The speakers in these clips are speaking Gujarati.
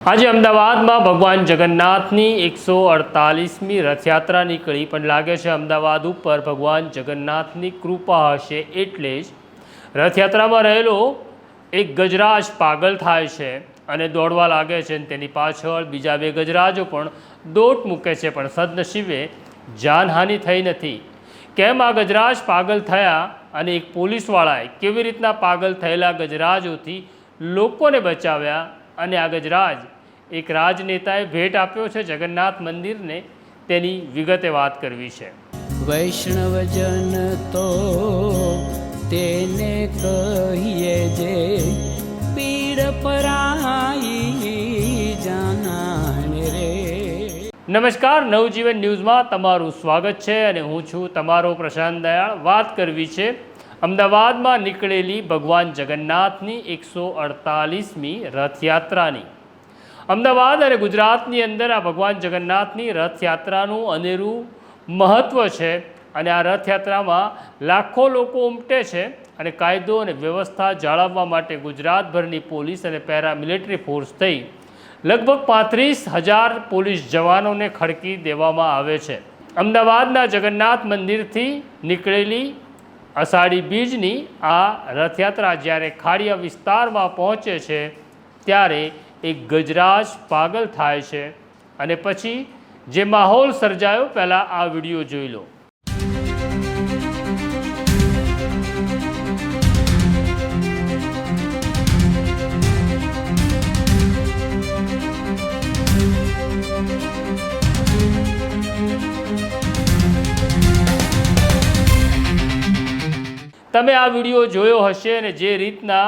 આજે અમદાવાદમાં ભગવાન જગન્નાથની એકસો અડતાલીસમી રથયાત્રા નીકળી પણ લાગે છે અમદાવાદ ઉપર ભગવાન જગન્નાથની કૃપા હશે એટલે જ રથયાત્રામાં રહેલો એક ગજરાજ પાગલ થાય છે અને દોડવા લાગે છે અને તેની પાછળ બીજા બે ગજરાજો પણ દોટ મૂકે છે પણ સદનસીબે જાનહાનિ થઈ નથી. કેમ આ ગજરાજ પાગલ થયા અને એક પોલીસવાળાએ કેવી રીતના પાગલ થયેલા ગજરાજોથી લોકોને બચાવ્યા? અને આ ગજરાજ એક રાજનેતાએ ભેટ આપ્યો છે જગન્નાથ મંદિરને તેની વિગતે વાત કરવી છે. વૈષ્ણવજન તો તેને કહીએ જે પીડ પરાઈ જાનાને રે. નમસ્કાર નવજીવન ન્યૂઝમાં તમારું સ્વાગત છે અને હું છું તમારો પ્રશાંત દયાળ. વાત કરવી છે અમદાવાદમાં નીકળેલી ભગવાન જગન્નાથની એકસો અડતાલીસમી રથયાત્રાની. અમદાવાદ અને ગુજરાતની અંદર આ ભગવાન જગન્નાથની રથયાત્રાનું અનેરું મહત્ત્વ છે અને આ રથયાત્રામાં લાખો લોકો ઉમટે છે અને કાયદો અને વ્યવસ્થા જાળવવા માટે ગુજરાતભરની પોલીસ અને પેરામિલિટરી ફોર્સ થઈ લગભગ પાંત્રીસ હજાર પોલીસ જવાનોને ખડકી દેવામાં આવે છે. અમદાવાદના જગન્નાથ મંદિરથી નીકળેલી અષાઢી બીજની આ રથયાત્રા જ્યારે ખાડિયા વિસ્તારમાં પહોંચે છે, ત્યારે એ ગજરાજ પાગલ થાય છે. અને પછી જે માહોલ સર્જાયો, પહેલાં આ વીડિયો જોઈ લો. તમે આ વીડિયો જોયો હશે અને જે રીતના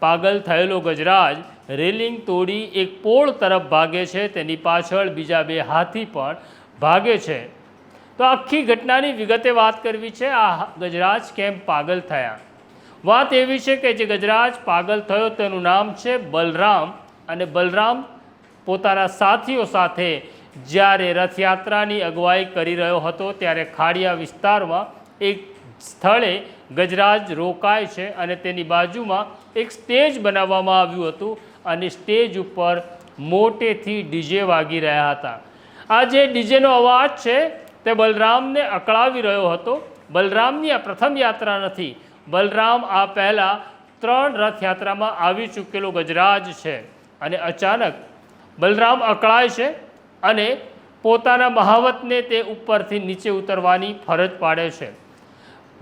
પાગલ થયેલો ગજરાજ રેલિંગ તોડી એક પોળ તરફ ભાગે છે, તેની પાછળ બીજા બે હાથી પણ ભાગે છે. તો આખી ઘટનાની વિગતે વાત કરવી છે, આ ગજરાજ કેમ પાગલ થયા? વાત એવી છે કે જે ગજરાજ પાગલ થયો તેનું નામ છે બલરામ અને બલરામ પોતાના સાથીઓ સાથે જ્યારે રથયાત્રાની અગવાઈ કરી રહ્યો હતો, ત્યારે ખાડિયા વિસ્તારમાં એક સ્થળે ગજરાજ રોકાય છે અને તેની બાજુમાં એક સ્ટેજ બનાવવામાં આવ્યું હતું અને સ્ટેજ ઉપર મોટેથી ડીજે વાગી રહ્યા હતા. આ જે ડીજેનો અવાજ છે તે બલરામને અકળાવી રહ્યો હતો. બલરામની આ પ્રથમ યાત્રા નથી. બલરામ આ પહેલાં ત્રણ રથયાત્રામાં આવી ચૂકેલો ગજરાજ છે અને અચાનક બલરામ અકળાય છે અને પોતાના મહાવતને તે ઉપરથી નીચે ઉતરવાની ફરજ પાડે છે.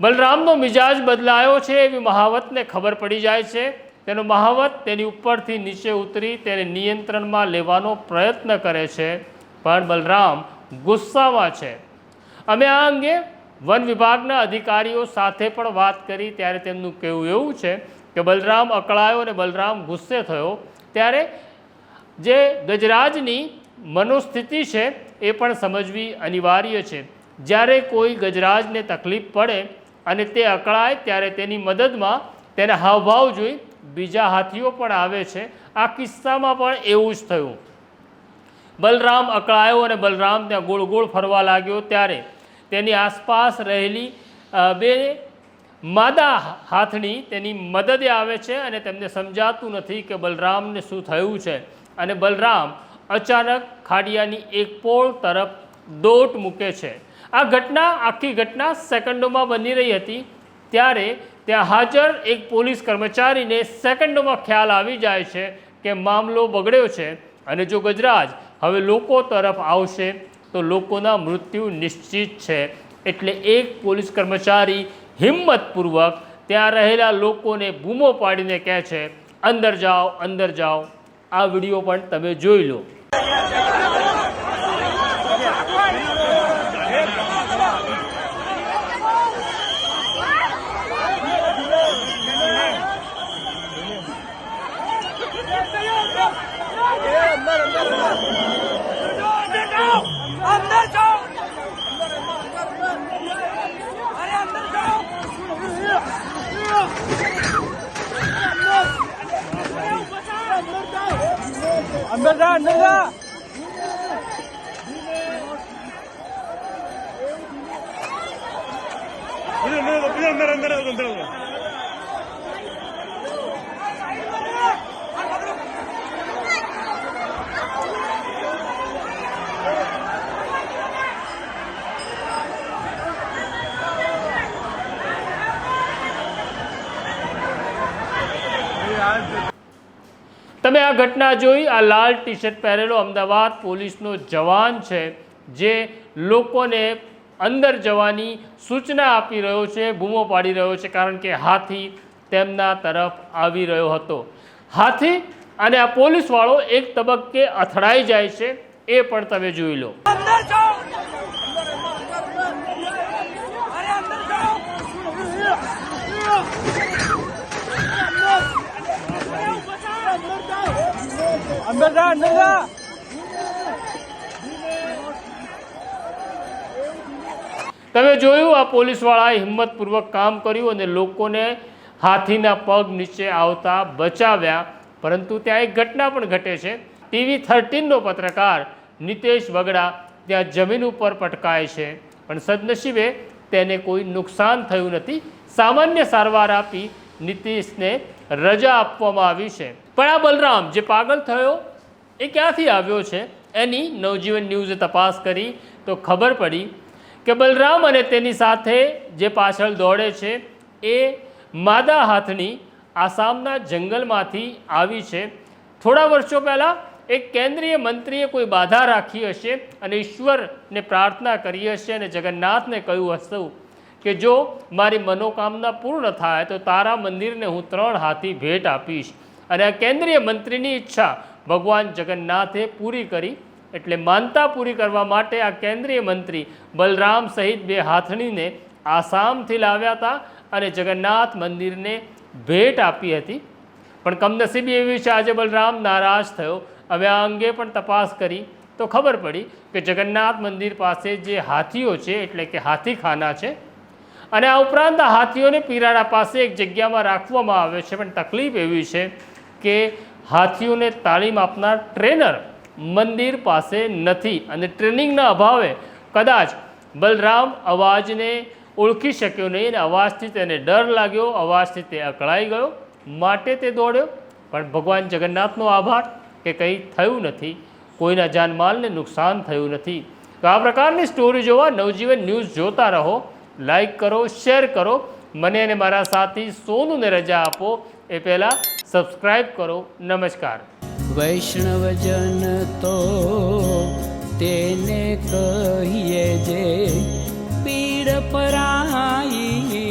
બલરામનો મિજાજ બદલાયો છે એવી મહાવતને ખબર પડી જાય છે. તેનો મહાવત તેની ઉપરથી નીચે ઉતરી તેને નિયંત્રણમાં લેવાનો પ્રયત્ન કરે છે. પણ બલરામ ગુસ્સામાં છે. અમે આ અંગે વન વિભાગના અધિકારીઓ સાથે પણ વાત કરી, ત્યારે તેમનું કહેવું એવું છે કે બલરામ અકળાયો અને બલરામ ગુસ્સે થયો. ત્યારે જે ગજરાજની મનોસ્થિતિ છે એ પણ સમજવી અનિવાર્ય છે. જ્યારે કોઈ ગજરાજને તકલીફ પડે અને તે અકળાય ત્યારે તેની મદદમાં તેના હાવભાવ જોઈ બીજા હાથીઓ પણ આવે છે. આ કિસ્સામાં પણ એવું જ થયું. બલરામ અકળાયો અને બલરામ ત્યાં ગોળ ગોળ ફરવા લાગ્યો ત્યારે તેની આસપાસ રહેલી બે માદા હાથણી તેની મદદે આવે છે અને તેમને સમજાતું નથી કે બલરામને શું થયું છે. અને બલરામ અચાનક ખાડિયાની એક પોળ તરફ દોટ મૂકે છે. આ ઘટના આખી ઘટના સેકન્ડોમાં બની રહી હતી. ત્યારે ત્યાં હાજર એક પોલીસ કર્મચારીને સેકન્ડોમાં ખ્યાલ આવી જાય છે કે મામલો બગડ્યો છે અને જો ગજરાજ હવે લોકો તરફ આવશે તો લોકોના મૃત્યુ નિશ્ચિત છે. એટલે એક પોલીસ કર્મચારી હિંમતપૂર્વક ત્યાં રહેલા લોકોને બૂમો પાડીને કહે છે, અંદર જાઓ અંદર જાઓ. આ વીડિયો પણ તમે જોઈ લો. نرجع نرجع نرجع نرجع نرجع તમે આ ઘટના જોઈ, આ લાલ ટી શર્ટ પહેરેલો અમદાવાદ પોલીસનો જવાન છે, જે લોકોને અંદર જવાની સૂચના આપી રહ્યો છે, બૂમો પાડી રહ્યો છે, કારણ કે હાથી તેમના તરફ આવી રહ્યો હતો. હાથી અને આ પોલીસવાળો એક તબક્કે અથડાઈ જાય છે, એ પણ તમે જોઈ લો. અંદર જા અંદર જા તમે જોયું આ પોલીસવાળાએ હિંમતપૂર્વક કામ કર્યું અને લોકોને હાથીના પગ નીચે આવતા બચાવ્યા. પરંતુ ત્યાં એક ઘટના પણ ઘટે છે. ટીવી થર્ટીનનો પત્રકાર નિતેશ બગડા ત્યાં જમીન ઉપર પટકાય છે. પણ સદનસીબે તેને કોઈ નુકસાન થયું નથી. સામાન્ય સારવાર આપી નીતિશને રજા આપવામાં આવી છે. પણ આ બલરામ જે પાગલ થયો, એ ક્યાંથી આવ્યો છે? એની નવજીવન ન્યૂઝે તપાસ કરી તો ખબર પડી કે બલરામ અને તેની સાથે જે પાછળ દોડે છે, એ માદા હાથની આસામના જંગલમાંથી આવી છે. થોડા વર્ષો પહેલાં એક કેન્દ્રીય મંત્રીએ કોઈ બાધા રાખી હશે અને ઈશ્વરને પ્રાર્થના કરી હશે અને જગન્નાથને કહ્યું હશે કે જો મારી મનોકામના પૂર્ણ થાય તો તારા મંદિરને હું ત્રણ હાથી ભેટ આપીશ. અને આ કેન્દ્રીય મંત્રીની ઈચ્છા ભગવાન જગન્નાથે પૂરી કરી એટલે માનતા પૂરી કરવા માટે આ કેન્દ્રીય મંત્રી બલરામ સહિત બે હાથણીને આસામથી લાવ્યા હતા અને જગન્નાથ મંદિરને ભેટ આપી હતી. પણ કમનસીબી એવી છે, આજે બલરામ નારાજ થયો. હવે આ અંગે પણ તપાસ કરી તો ખબર પડી કે જગન્નાથ મંદિર પાસે જે હાથીઓ છે, એટલે કે હાથીખાના છે અને આ ઉપરાંત હાથીઓને પીરાડા પાસે એક જગ્યામાં રાખવામાં આવે છે. પણ તકલીફ એવી છે કે હાથીઓને તાલીમ આપનાર ટ્રેનર મંદિર પાસે નથી અને ટ્રેનિંગના અભાવે કદાચ બલરામ અવાજને ઓળખી શક્યો નહીં અને અવાજથી તેને ડર લાગ્યો, અવાજથી તે અકળાઈ ગયો, માટે તે દોડ્યો. પણ ભગવાન જગન્નાથનો આભાર કે કંઈ થયું નથી. કોઈના જાનમાલને નુકસાન થયું નથી. તો આ પ્રકારની સ્ટોરી જોવા નવજીવન ન્યૂઝ જોતા રહો. લાઈક કરો, શેર કરો. મને અને મારા સાથી સોનુને રજા આપો. એ પહેલાં સબસ્ક્રાઈબ કરો. નમસ્કાર. વૈષ્ણવજન તો તેને કહીએ જે પીડ પરાઈ